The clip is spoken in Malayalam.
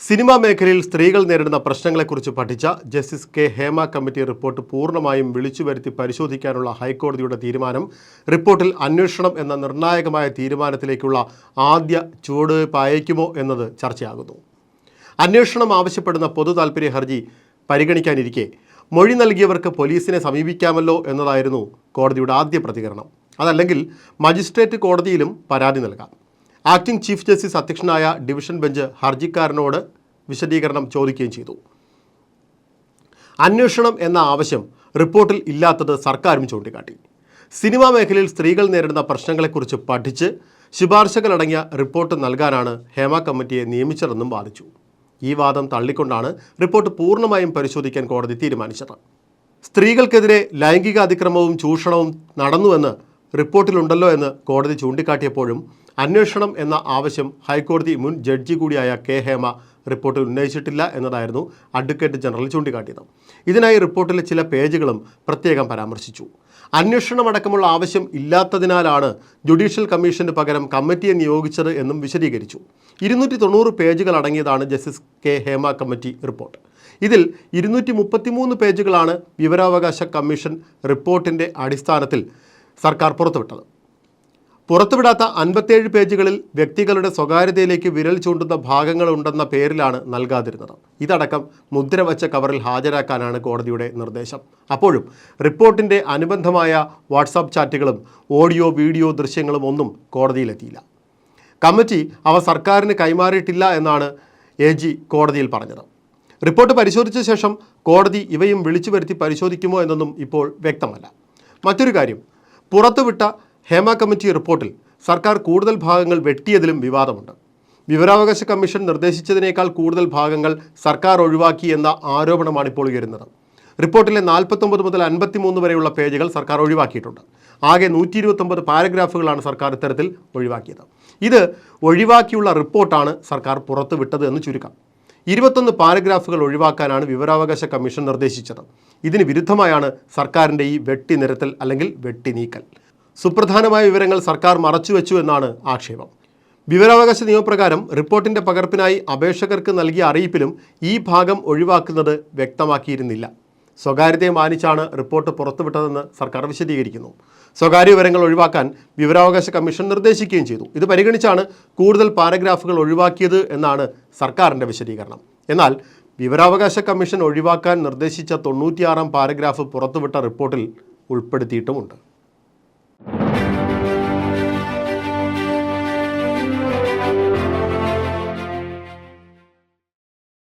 സിനിമാ മേഖലയിൽ സ്ത്രീകൾ നേരിടുന്ന പ്രശ്നങ്ങളെക്കുറിച്ച് പഠിച്ച justice K Hema committee report പൂർണമായും വിളിച്ചു വരുത്തി പരിശോധിക്കാനുള്ള ഹൈക്കോടതിയുടെ തീരുമാനം റിപ്പോർട്ടിൽ അന്വേഷണം എന്ന നിർണായകമായ തീരുമാനത്തിലേക്കുള്ള ആദ്യ ചുവടുവയ്പ് അയക്കുമോ എന്നത് ചർച്ചയാകുന്നു. അന്വേഷണം ആവശ്യപ്പെടുന്ന പൊതു താൽപ്പര്യ ഹർജി പരിഗണിക്കാനിരിക്കെ മൊഴി നൽകിയവർക്ക് പോലീസിനെ സമീപിക്കാമല്ലോ എന്നതായിരുന്നു കോടതിയുടെ ആദ്യ പ്രതികരണം. അതല്ലെങ്കിൽ മജിസ്ട്രേറ്റ് കോടതിയിലും പരാതി നൽകാം. ആക്ടിംഗ് ചീഫ് ജസ്റ്റിസ് അധ്യക്ഷനായ ഡിവിഷൻ ബെഞ്ച് ഹർജിക്കാരനോട് വിശദീകരണം ചോദിക്കുകയും ചെയ്തു. അന്വേഷണം എന്ന ആവശ്യം റിപ്പോർട്ടിൽ ഇല്ലാത്തത് സർക്കാരും ചൂണ്ടിക്കാട്ടി. സിനിമാ മേഖലയിൽ സ്ത്രീകൾ നേരിടുന്ന പ്രശ്നങ്ങളെക്കുറിച്ച് പഠിച്ച് ശുപാർശകളടങ്ങിയ റിപ്പോർട്ട് നൽകാനാണ് ഹേമ കമ്മിറ്റിയെ നിയമിച്ചതെന്നും വാദിച്ചു. ഈ വാദം തള്ളിക്കൊണ്ടാണ് റിപ്പോർട്ട് പൂർണമായും പരിശോധിക്കാൻ കോടതി തീരുമാനിച്ചത്. സ്ത്രീകൾക്കെതിരെ ലൈംഗിക അതിക്രമവും ചൂഷണവും നടന്നുവെന്ന് റിപ്പോർട്ടിലുണ്ടല്ലോ എന്ന് കോടതി ചൂണ്ടിക്കാട്ടിയപ്പോഴും അന്വേഷണം എന്ന ആവശ്യം ഹൈക്കോടതി മുൻ ജഡ്ജി കൂടിയായ കെ ഹേമ റിപ്പോർട്ടിൽ ഉന്നയിച്ചിട്ടില്ല എന്നതായിരുന്നു അഡ്വക്കേറ്റ് ജനറൽ ചൂണ്ടിക്കാട്ടിയത്. ഇതിനായി റിപ്പോർട്ടിലെ ചില പേജുകളും പ്രത്യേകം പരാമർശിച്ചു. അന്വേഷണമടക്കമുള്ള ആവശ്യം ഇല്ലാത്തതിനാലാണ് ജുഡീഷ്യൽ കമ്മീഷന് പകരം കമ്മിറ്റിയെ നിയോഗിച്ചത് എന്നും വിശദീകരിച്ചു. ഇരുന്നൂറ്റി തൊണ്ണൂറ് പേജുകൾ അടങ്ങിയതാണ് justice K Hema committee report. ഇതിൽ ഇരുന്നൂറ്റി മുപ്പത്തിമൂന്ന് പേജുകളാണ് വിവരാവകാശ കമ്മീഷൻ റിപ്പോർട്ടിന്റെ അടിസ്ഥാനത്തിൽ സർക്കാർ പുറത്തുവിട്ടത്. പുറത്തുവിടാത്ത അൻപത്തേഴ് പേജുകളിൽ വ്യക്തികളുടെ സ്വകാര്യതയിലേക്ക് വിരൽ ചൂണ്ടുന്ന ഭാഗങ്ങളുണ്ടെന്ന പേരിലാണ് നൽകാതിരുന്നത്. ഇതടക്കം മുദ്ര വച്ച കവറിൽ ഹാജരാക്കാനാണ് കോടതിയുടെ നിർദ്ദേശം. അപ്പോഴും റിപ്പോർട്ടിന്റെ അനുബന്ധമായ വാട്സാപ്പ് ചാറ്റുകളും ഓഡിയോ വീഡിയോ ദൃശ്യങ്ങളും ഒന്നും കോടതിയിലെത്തിയില്ല. കമ്മിറ്റി അവ സർക്കാരിന് കൈമാറിയിട്ടില്ല എന്നാണ് എ ജി കോടതിയിൽ പറഞ്ഞത്. റിപ്പോർട്ട് പരിശോധിച്ച ശേഷം കോടതി ഇവയും വിളിച്ചു വരുത്തി പരിശോധിക്കുമോ എന്നൊന്നും ഇപ്പോൾ വ്യക്തമല്ല. മറ്റൊരു കാര്യം പുറത്തുവിട്ട ഹേമ കമ്മിറ്റി റിപ്പോർട്ടിൽ സർക്കാർ കൂടുതൽ ഭാഗങ്ങൾ വെട്ടിയതിലും വിവാദമുണ്ട്. വിവരാവകാശ കമ്മീഷൻ നിർദ്ദേശിച്ചതിനേക്കാൾ കൂടുതൽ ഭാഗങ്ങൾ സർക്കാർ ഒഴിവാക്കി എന്ന ആരോപണമാണ് ഇപ്പോൾ ഉയരുന്നത്. റിപ്പോർട്ടിലെ നാൽപ്പത്തൊമ്പത് മുതൽ അൻപത്തിമൂന്ന് വരെയുള്ള പേജുകൾ സർക്കാർ ഒഴിവാക്കിയിട്ടുണ്ട്. ആകെ നൂറ്റി ഇരുപത്തൊമ്പത് പാരഗ്രാഫുകളാണ് സർക്കാർ ഇത്തരത്തിൽ ഒഴിവാക്കിയത്. ഇത് ഒഴിവാക്കിയുള്ള റിപ്പോർട്ടാണ് സർക്കാർ പുറത്തുവിട്ടത് എന്ന് ചുരുക്കം. ഇരുപത്തൊന്ന് പാരഗ്രാഫുകൾ ഒഴിവാക്കാനാണ് വിവരാവകാശ കമ്മീഷൻ നിർദ്ദേശിച്ചത്. ഇതിന് വിരുദ്ധമായാണ് സർക്കാരിന്റെ ഈ വെട്ടി നിരത്തൽ അല്ലെങ്കിൽ വെട്ടി നീക്കൽ. സുപ്രധാനമായ വിവരങ്ങൾ സർക്കാർ മറച്ചുവെച്ചു എന്നാണ് ആക്ഷേപം. വിവരാവകാശ നിയമപ്രകാരം റിപ്പോർട്ടിന്റെ പകർപ്പിനായി അപേക്ഷകർക്ക് നൽകിയ അറിയിപ്പിലും ഈ ഭാഗം ഒഴിവാക്കുന്നത് വ്യക്തമാക്കിയിരുന്നില്ല. സ്വകാര്യതയെ മാനിച്ചാണ് റിപ്പോർട്ട് പുറത്തുവിട്ടതെന്ന് സർക്കാർ വിശദീകരിക്കുന്നു. സ്വകാര്യ വിവരങ്ങൾ ഒഴിവാക്കാൻ വിവരാവകാശ കമ്മീഷൻ നിർദ്ദേശിക്കുകയും ചെയ്തു. ഇത് പരിഗണിച്ചാണ് കൂടുതൽ പാരഗ്രാഫുകൾ ഒഴിവാക്കിയത് എന്നാണ് സർക്കാരിന്റെ വിശദീകരണം. എന്നാൽ വിവരാവകാശ കമ്മീഷൻ ഒഴിവാക്കാൻ നിർദ്ദേശിച്ച തൊണ്ണൂറ്റിയാറാം പാരഗ്രാഫ് പുറത്തുവിട്ട റിപ്പോർട്ടിൽ ഉൾപ്പെടുത്തിയിട്ടുമുണ്ട്.